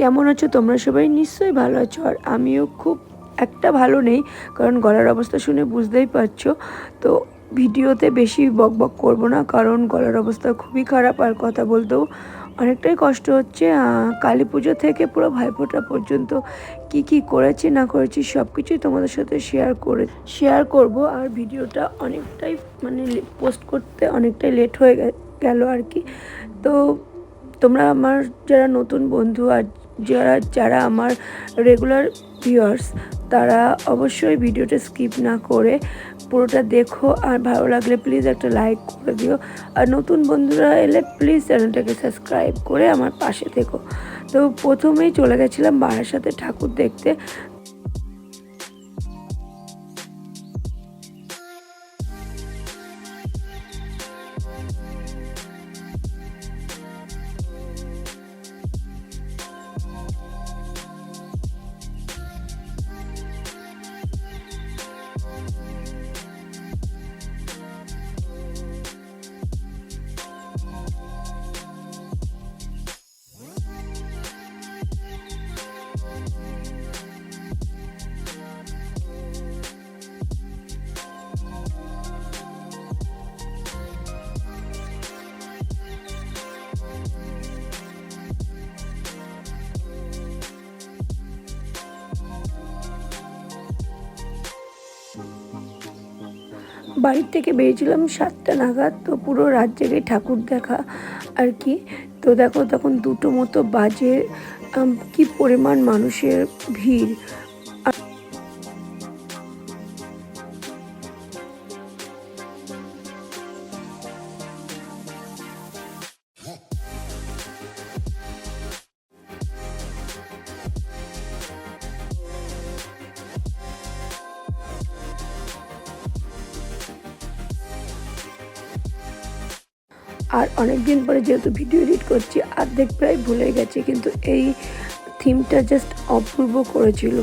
কেমন আছো তোমরা সবাই? নিশ্চয়ই ভালো আছো। আর আমিও খুব একটা ভালো নেই, কারণ গলার অবস্থা শুনে বুঝতেই পারছ। তো ভিডিওতে বেশি বক বক করব না, কারণ গলার অবস্থা খুবই খারাপ আর কথা বলতেও অনেকটাই কষ্ট হচ্ছে। কালী পুজো থেকে পুরো ভাইফোঁটা পর্যন্ত কি কি করেছি, না করেছি সব কিছুই তোমাদের সাথে শেয়ার করে শেয়ার করব। আর ভিডিওটা অনেকটাই মানে পোস্ট করতে অনেকটাই লেট হয়ে গেল আর কি। তো তোমরা আমার যারা নতুন বন্ধু আর যারা যারা আমার রেগুলার ভিউয়ার্স তারা অবশ্যই ভিডিওটা স্কিপ না করে পুরোটা দেখো আর ভালো লাগলে প্লিজ একটা লাইক করে দিও। আর নতুন বন্ধুরা এলে প্লিজ চ্যানেলটাকে সাবস্ক্রাইব করে আমার পাশে থেকো। তো প্রথমেই চলে গেছিলাম বারাসাতে ঠাকুর দেখতে। বাড়ির থেকে বেরিয়েছিলাম সাতটা নাগাদ, তো পুরো রাত জেগে ঠাকুর দেখা আর কি। তো দেখো তখন দুটো মতো বাজে কি পরিমাণ মানুষের ভিড়। আর অনেক দিন পরে যেহেতু ভিডিও এডিট করছি, অর্ধেক প্রায় ভুলে গেছি, কিন্তু এই থিমটা জাস্ট অপূর্ব করেছিল।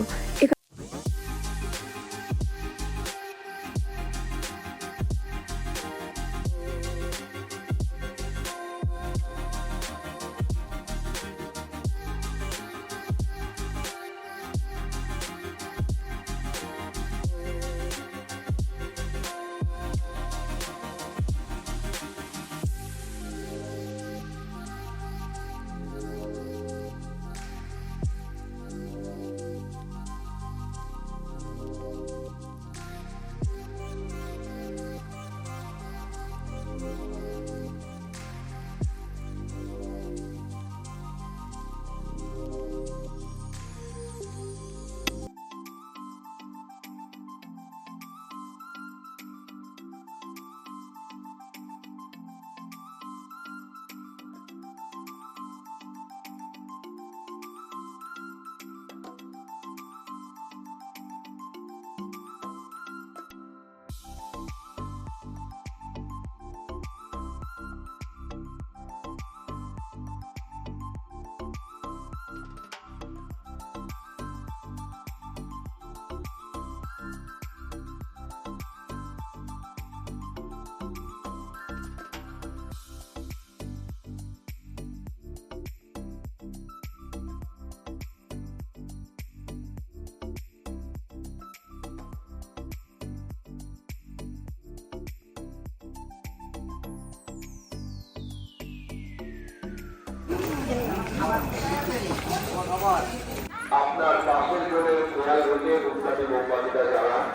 আপনার পাশের জন্য দেয়াল হইতে উত্তাপী মোমবাতিটা জ্বালান।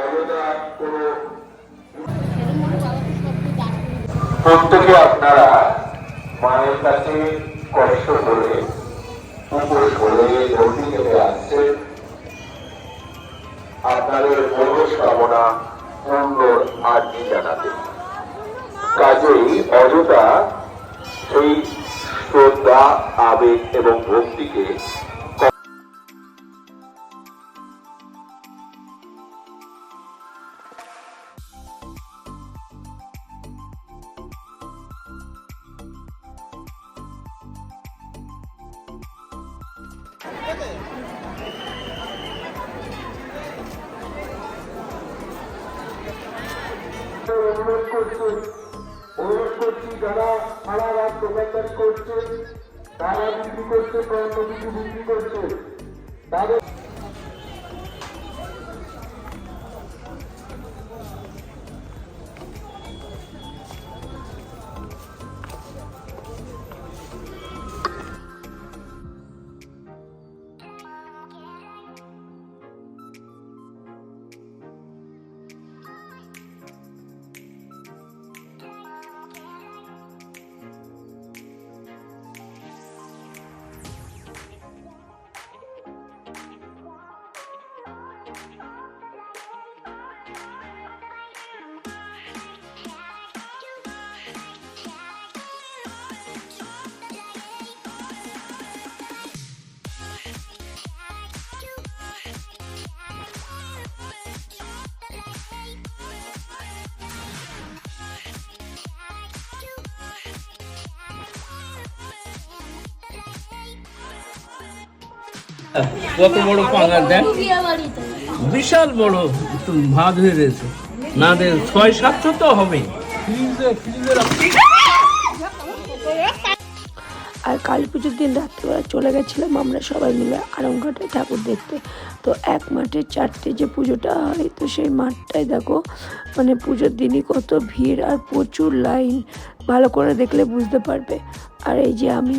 অযথা কোনো প্রত্যেকে আপনারা মায়ের কাছে কষ্ট করে উপোস করে ধর্মী থেকে আসছেন। আপনাদের মনস্কামনা পূর্ণ আর্জি জানাতে। কাজেই অযথা সেই শ্রদ্ধা আবেগ এবং ভক্তিকে কত বড় পাঙ্গাস দেন বিশাল বড় ভাত হয়ে রয়েছে। না দেন ছয় সাতশো তো হবে আর কালী পুজোর দিন রাত্রিবেলা চলে গেছিলাম আমরা সবাই মিলে আরংঘাটে ঠাকুর দেখতে। তো এক মাঠে চারটে যে পুজোটা হয়, তো সেই মাঠটায় দেখো মানে পুজোর দিনই কত ভিড় আর প্রচুর লাইন। ভালো করে দেখলে বুঝতে পারবে। আর এই যে আমি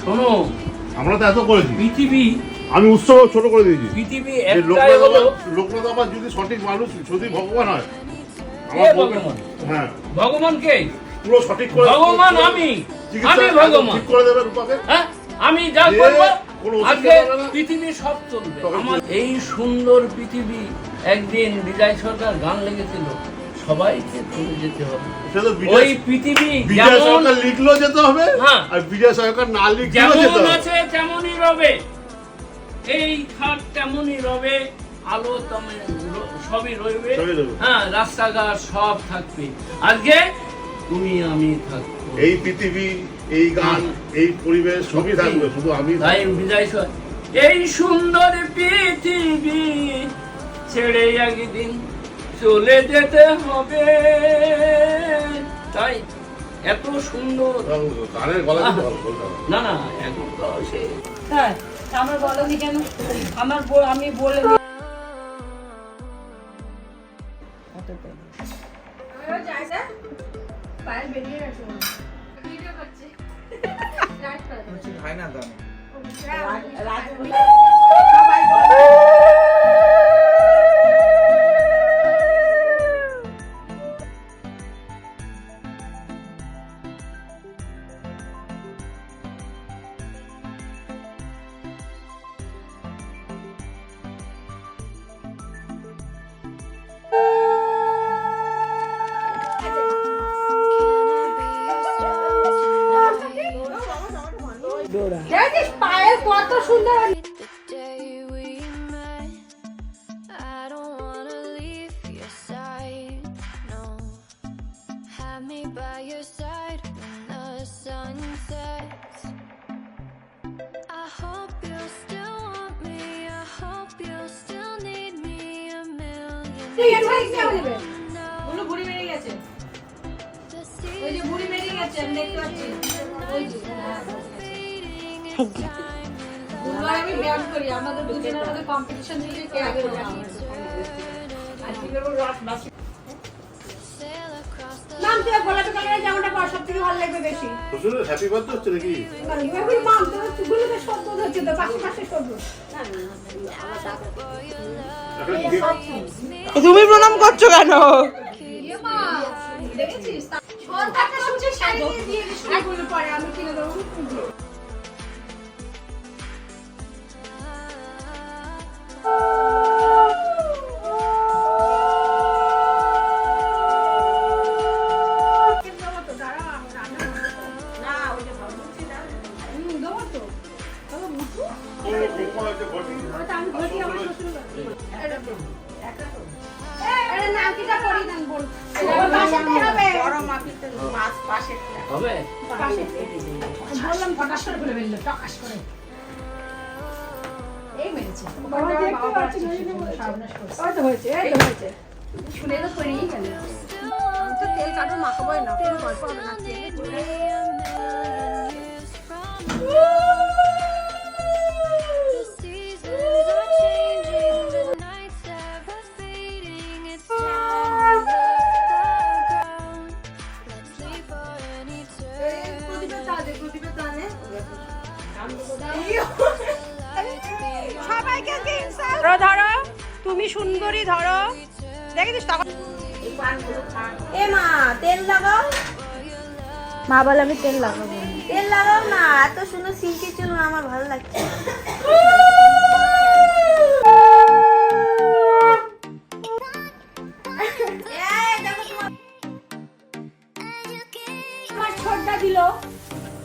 শোনো আমরা তো এত করেছি পৃথিবী আমি উৎসব ছোট করে দিয়েছি। পৃথিবী একটাই লোকনাথ হলো লোকনাথ বাবা যদি সঠিক মানুষ যদি ভগবান হয় আমার ভগবান? হ্যাঁ। ভগবান কে? পুরো সঠিক করে ভগবান আমি। আমি ভগবান। ঠিক করে দেবে রূপাকে। হ্যাঁ? আমি যা করব আজকে। পৃথিবী সব চলবে। আমার এই সুন্দর পৃথিবী একদিন বিজয় সরকার গান লেগেছিল। সবাইকে চলে যেতে হবে। ওই পৃথিবী বিজয় সরকার লিখলেও যেতে হবে হ্যাঁ। আর বিজয় সরকার না লিখলেও যেতে হবে। আছে তেমনই রবে। এই খাট তেমনই রবে আলো তেমন সবই রইবে। হ্যাঁ রাস্তাঘাট সব থাকবে। আজকে তুমি আমি থাকব। এই পৃথিবী এই গান এই পরিবেশ সবই থাকবে শুধু আমি তাই বিজয় এই সুন্দর পৃথিবী ছেড়ে একদিন চলে যেতে হবে তাই এত সুন্দর গানের গলা। না না এখন তো সে হ্যাঁ আমার বলনি কেন আমার আমি বলে দিই। দেখেছিস আমি ব্যায়াম করি আমাদের দুজনের মধ্যে কম্পিটিশন থেকে কে আগে মাম তুই গোলাপি কালারের জামাটা পর সব থেকে ভালো লাগবে বেশি। হ্যাপি বার্থডে হচ্ছে নাকি? মাম তোর চুলগুলোকে সদ্য তুমি প্রণাম করছ কেন? দেখেছিস? বললাম ফটাস করে ফেলে ফেলল টকাস করে। এই মেরেছে। বাবা দেখতে পাচ্ছি না ওই তো হয়েছে এই তো হয়েছে। শুনে তো করেই গেল তো তেল কাটো মাখাবোই না তেল গল্প হবে না। তেলে তুমি সুন্দরী ধরো। দেখেছিস তখন এ মা তেল লাগাও। মা বলে আমি তেল লাগাবো তেল লাগাও না এত সুন্দর সিল্কি চুল আমার ভালো লাগছে ছোটটা দিল।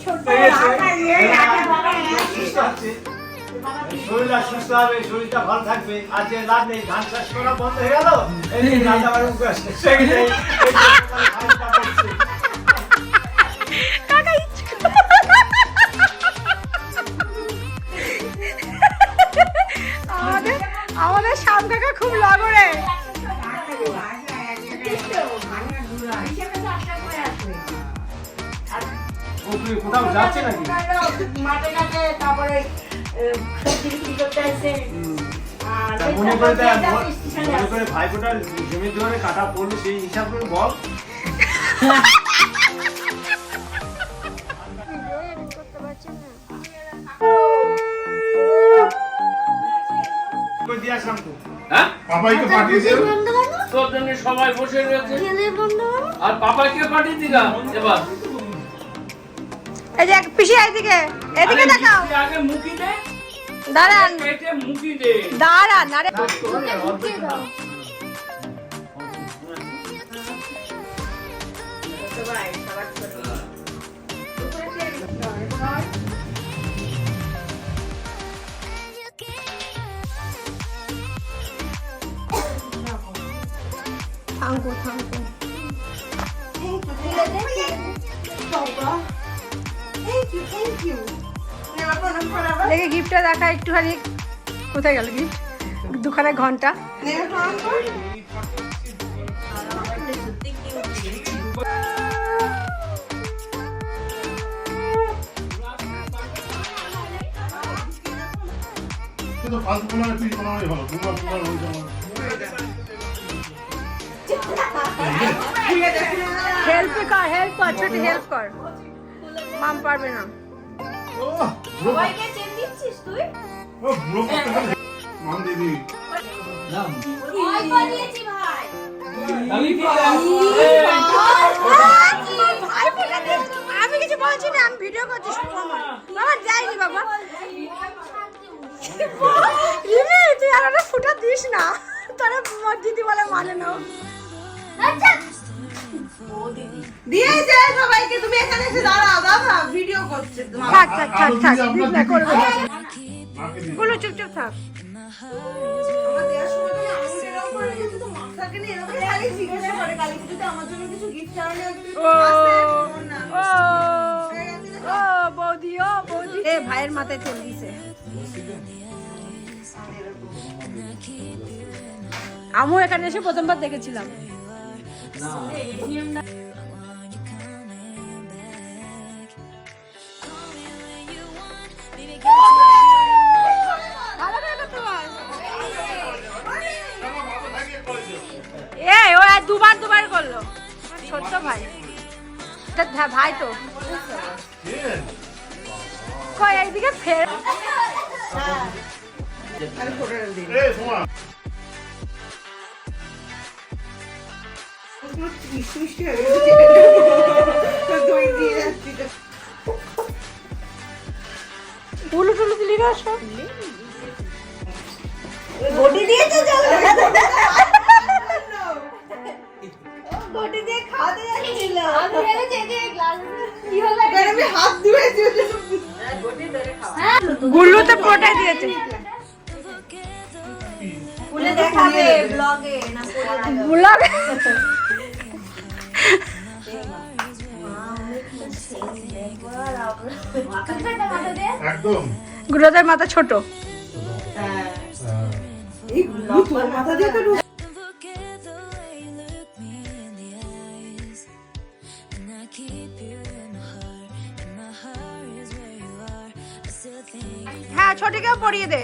ছোটটা শরীরটা সুস্থ হবে শরীরটা ভালো থাকবে। আর যে লাভ নেই ধান চাষ করা বন্ধ হয়ে গেল। আমাদের আমাদের শাম কাকা খুব লগরে। কোথাও যাচ্ছে নাকি? মাঠে ঘাটে তারপরে সবজি বিক্রি করতে মনে করে তারপর দেখ, যে যার স্টেশনে মনে করে ভাইফোঁটার জমি দুয়ারে কাটা পড়ল সেই হিসাব করে বল। হ্যাঁ? সবাই বসে রয়েছে। করো। আর পাপাকে পাঠিয়ে দিলাম এবার। এই যে পিসি এদিকে আরে দেখাও। আগে মুখি দে। দাঁড়ান পেটে মুখি দে দাঁড়ান আরে থাঙ্কো থাঙ্কো দেখে গিফটটা দেখা একটুখানি কোথায় গেল গিফট দুখানে ঘণ্টা কিন্তু ফালতু কোনো পিস বানানোই ভালো তোমরা তোমার ওই জামা হেল্প কর হেল্প কর, ছোট হেল্প কর। মাম পারবে না। সবাইকে চেন দিচ্ছিস তুই? ও ব্রো মান দিদি অল্প দিয়েছি ভাই আমি আমি কিছু বলছি না আমি ভিডিও করছি বাবা। যাইনি বাবা। রিমি তুই আর একটা ফুটা দিস না। তোরা দিদি বলে মানে না। দিয়েছে সবাইকে তুমি এখানে এসে দাঁড়াও দাদা ভিডিও করছে থাক থাক থাক থাক আলু দিস দিদি না করবে না। মাকে দিদি গুলো চুপচাপ থাক। আমার দেওয়ার সময় তুমি আঙুল এরকম করে রেখেছো তো মাথাকে নিয়ে এরকম খালি জিজ্ঞাসা করে কালী পুজোতে আমার জন্য কিছু গিফট চাওয়ালে ও ও ও বৌদি ও বৌদি। এ ভাইয়ের মাথায় তেল দিছে। আমিও এখানে এসে প্রথমবার দেখেছিলাম। এই ও দুবার দুবার করল। ছোট্ট ভাই। ভাই তো। কয় একদিকে ফের মিষ্টি হয়ে দিয়ে যাচ্ছি বটি দিয়েছে জল বটি দিয়ে খাওয়াতে যাচ্ছিল। আমি ভেবেছি যে গ্লাস কি হলো? আমি হাত ধুয়েছি গুল্লুতে পুরোটাই দিয়েছে। দেখাবে ব্লগে না ব্লগ একদম। গুরুদের মাথা ছোট। হ্যাঁ ছোটকে পড়িয়ে দে।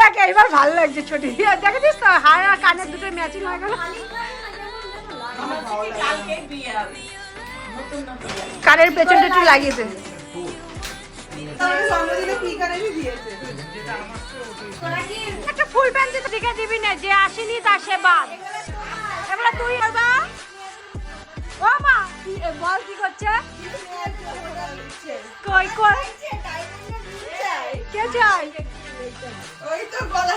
দেখে এবার ভালো লাগছে ছোটি। দেখেছিস তো? হায় আর কানের দুটো ম্যাচিং কানের পেছনটা একটু লাগিয়েছে একটা ফুল প্যান্ট দিকে দিবি না? যে আসেনি তার সে বাদ। তুই ও মা বল কি করছে? কই কই? কে চাই ওই তো গলা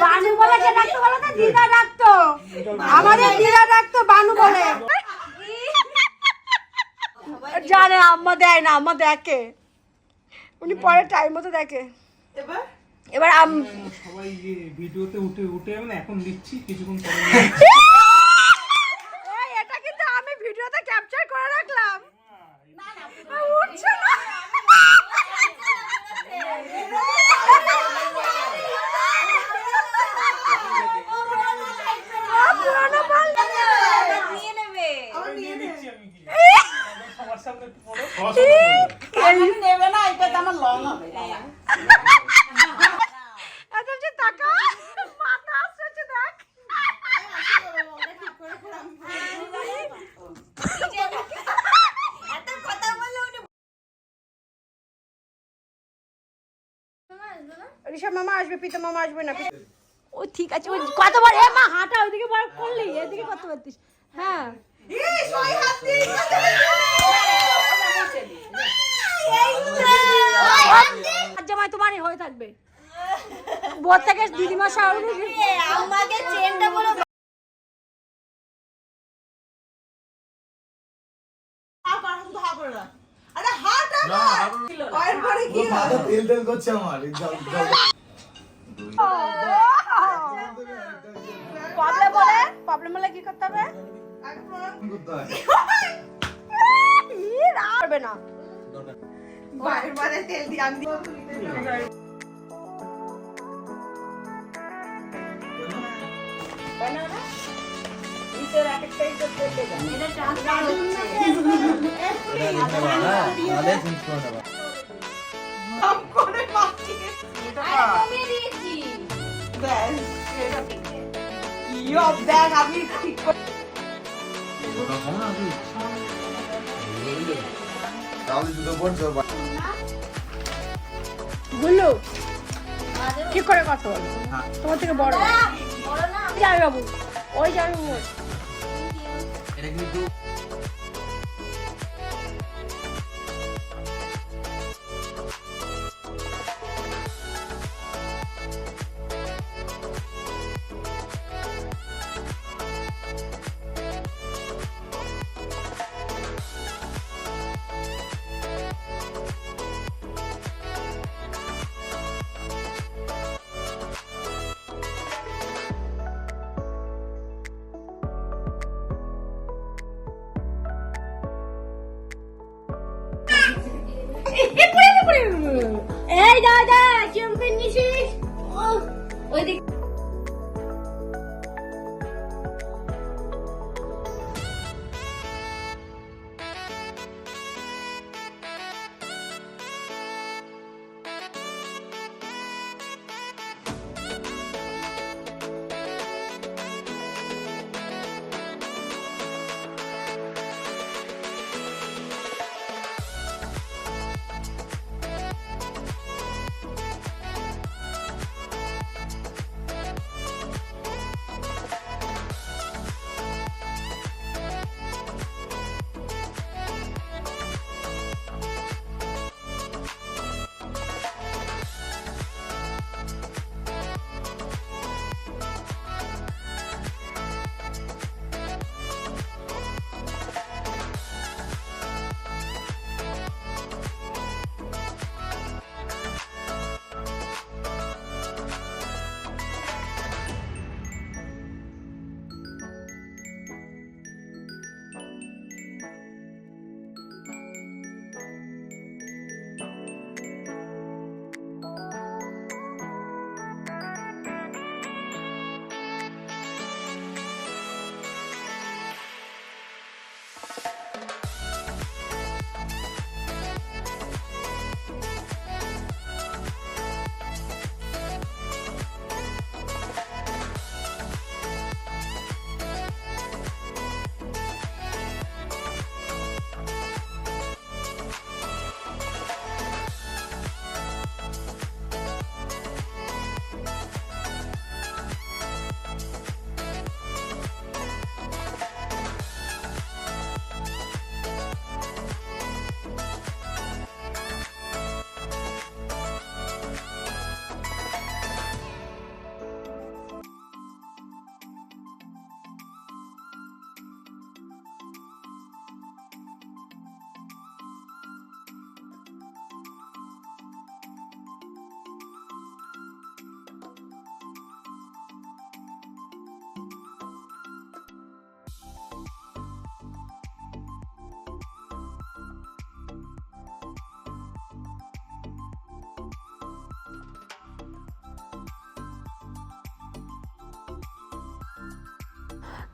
বানু বলে কে ডাকতো বলো তো দিদা ডাকতো আমাদের দিদা ডাকতো বানু বলে জানে আম্মা দেয় না আম্মা দেখে উনি পরে টাইম মতো দেখে এবার এবার আম সবাই যে ভিডিওতে উঠে উঠে যাবে না এখন দিচ্ছি কিছুক্ষণ পরে এটা কিন্তু আমি ভিডিওতে ক্যাপচার করে রাখলাম উঠছে না পুরোনো মাল। আবার নিয়ে নে দিচ্ছি আমি কি সবার সামনে একটু পড়ো নেবে না এটা তো আমার লং হবে এত যে টাকা মাথা আসছে দেখ এত কথা বললে উনি ঋষভ মামা আসবে পিতা মামা আসবে না ও ঠিক আছে ওই কতবার এ মা হাঁটা ওইদিকে বার করলি এদিকে কত পারতিস। হ্যাঁ। জামাই তোমারই হয়ে থাকবে। বোর থেকে দিদিমা শাহরুখ আমাকে চেনটা বলো। আরে হাত পায়ের পরে কি হয় তেল তেল করছে আমার প্রবলেম বলে প্রবলেম হলে কি করতে হবে ই, পারবে না পায়ের পরে তেল দিয়ে আমি সব করে আমি ঠিক গুল্লু ঠিক করে কথা বলো। তোমার থেকে বড়। বড় না। যাই বাবু ওই যাই এটা কিন্তু দাদা চম্পেন নিশিস ওই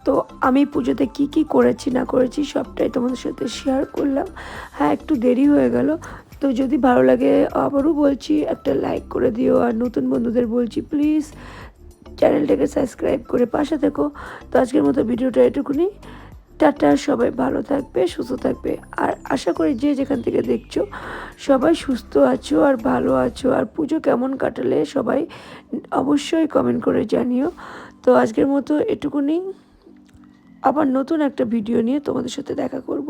তো আমি পুজোতে কি কি করেছি, না করেছি সবটাই তোমাদের সাথে শেয়ার করলাম। হ্যাঁ একটু দেরি হয়ে গেল। তো যদি ভালো লাগে, আবারও বলছি, একটা লাইক করে দিও। আর নতুন বন্ধুদের বলছি প্লিজ চ্যানেলটাকে সাবস্ক্রাইব করে পাশে থেকো। তো আজকের মতো ভিডিওটা এটুকুনি। টাটা, সবাই ভালো থাকবে, সুস্থ থাকবে। আর আশা করি যে যেখান থেকে দেখছ, সবাই সুস্থ আছো আর ভালো আছো। আর পুজো কেমন কাটালে সবাই অবশ্যই কমেন্ট করে জানিও। তো আজকের মতো এটুকুনি। আবার নতুন একটা ভিডিও নিয়ে তোমাদের সাথে দেখা করব।